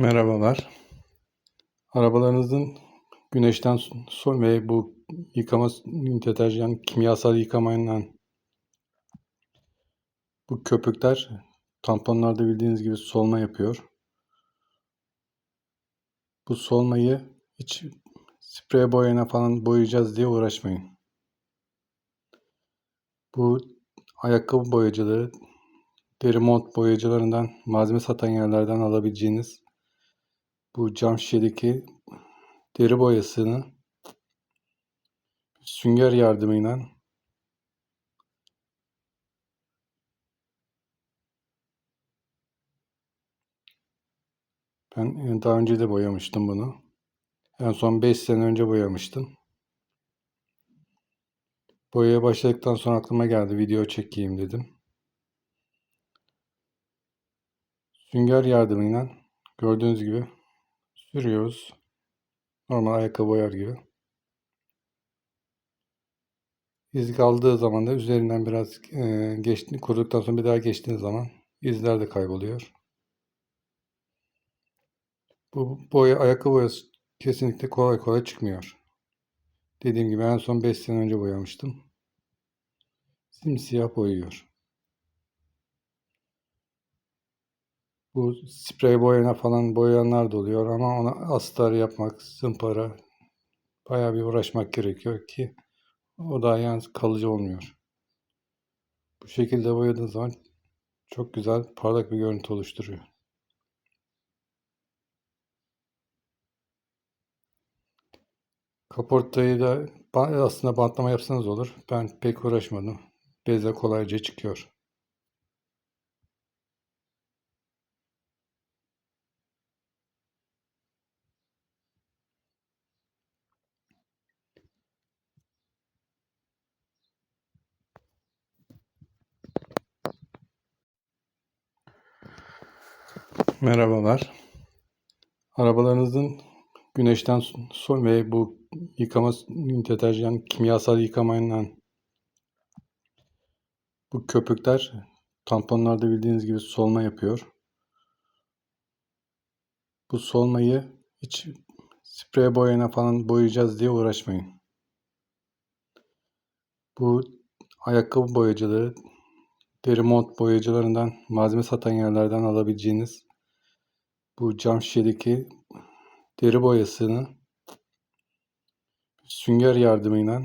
Merhabalar. Arabalarınızın güneşten son ve bu yıkama deterjan kimyasal yıkamayla bu köpükler tamponlarda bildiğiniz gibi solma yapıyor. Bu solmayı hiç sprey boyayla falan boyayacağız diye uğraşmayın. Bu ayakkabı boyacıları, deri mont boyacılarından malzeme satan yerlerden alabileceğiniz bu cam şişedeki deri boyasını sünger yardımıyla ben e, daha önce de boyamıştım bunu. En son 5 sene önce boyamıştım. Boyaya başladıktan sonra aklıma geldi video çekeyim dedim. Sünger yardımıyla gördüğünüz gibi sürüyoruz. Normal ayakkabı boyar gibi. İz kaldığı zaman da üzerinden biraz e, geçti, kuruduktan sonra bir daha geçtiğiniz zaman izler de kayboluyor. Bu boya, ayakkabı boyası kesinlikle kolay kolay çıkmıyor. Dediğim gibi en son 5 sene önce boyamıştım. Simsiyah boyuyor. Bu sprey boyana falan boyayanlar da oluyor ama ona astar yapmak, zımpara bayağı bir uğraşmak gerekiyor ki o da yani kalıcı olmuyor. Bu şekilde boyadığın zaman çok güzel parlak bir görüntü oluşturuyor. Kaportayı da aslında bantlama yapsanız olur. Ben pek uğraşmadım. Bezle kolayca çıkıyor. Merhabalar. Arabalarınızın güneşten son ve bu yıkama deterjan kimyasal yıkamayla bu köpükler tamponlarda bildiğiniz gibi solma yapıyor. Bu solmayı hiç sprey boyayla falan boyayacağız diye uğraşmayın. Bu ayakkabı boyacıları, deri mont boyacılarından malzeme satan yerlerden alabileceğiniz bu cam şişedeki deri boyasını sünger yardımıyla